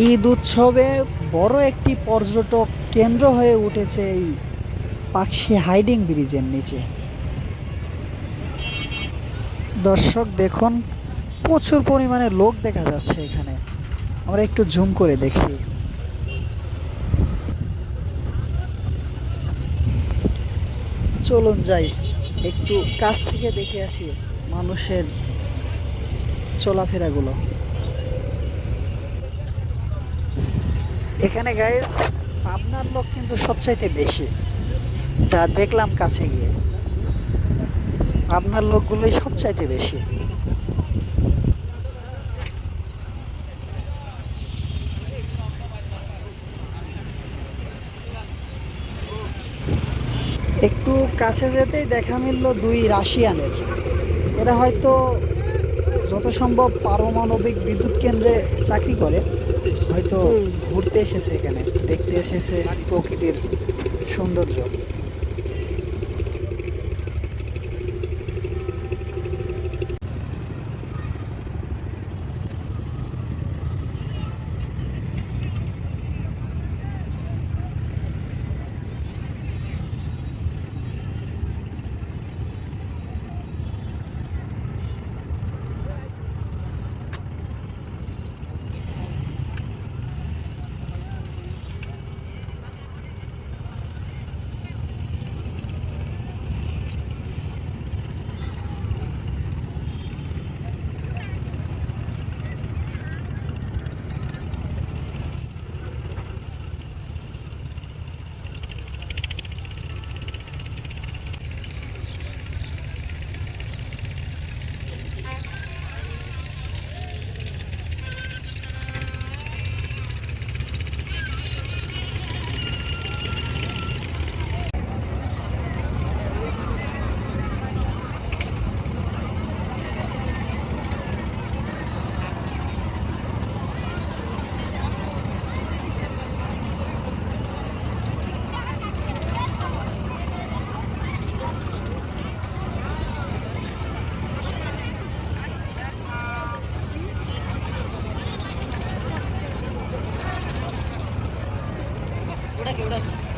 ঈদ উৎসবে বড় একটি পর্যটক কেন্দ্র হয়ে উঠেছে এই পাখি হাইডিং ব্রিজের নিচে। দর্শক, দেখুন, প্রচুর পরিমাণে লোক দেখা যাচ্ছে এখানে। আমরা একটু জুম করে দেখি। চলুন যাই, একটু কাছ থেকে দেখে আসি মানুষের চলাফেরাগুলো। এখানে গাইজ পাবনার লোক কিন্তু সবচাইতে বেশি। যা দেখলাম কাছে গিয়ে, পাবনার লোকগুলোই সবচাইতে বেশি। একটু কাছে যেতেই দেখা মিলল দুই রাশিয়ানের। এরা হয়তো যত সম্ভব পারমাণবিক বিদ্যুৎ কেন্দ্রে চাকরি করে হয়তো ঘুরতে এসেছে এখানে দেখতে এসেছে প্রকৃতির সৌন্দর্য। एवढं